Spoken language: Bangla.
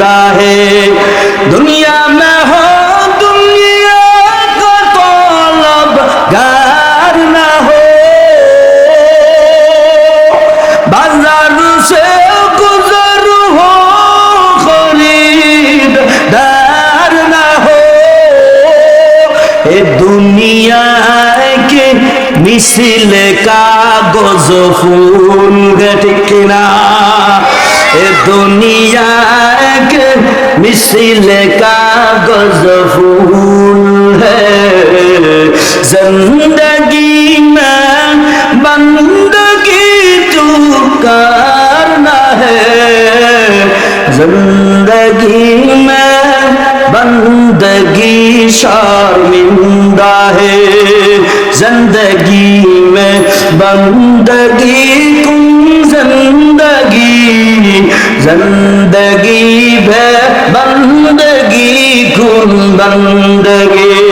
জিন্দা হে দুনিয়া মে মিছিল কাগজ ফুল গেটিক না এ দুনিয়া سل کا گز ہے زندگی میں بندگی تو کرنا ہے زندگی میں بندگی شال ہے زندگی میں بندگی کن زندگی زندگی ہے بندگی کن بندگی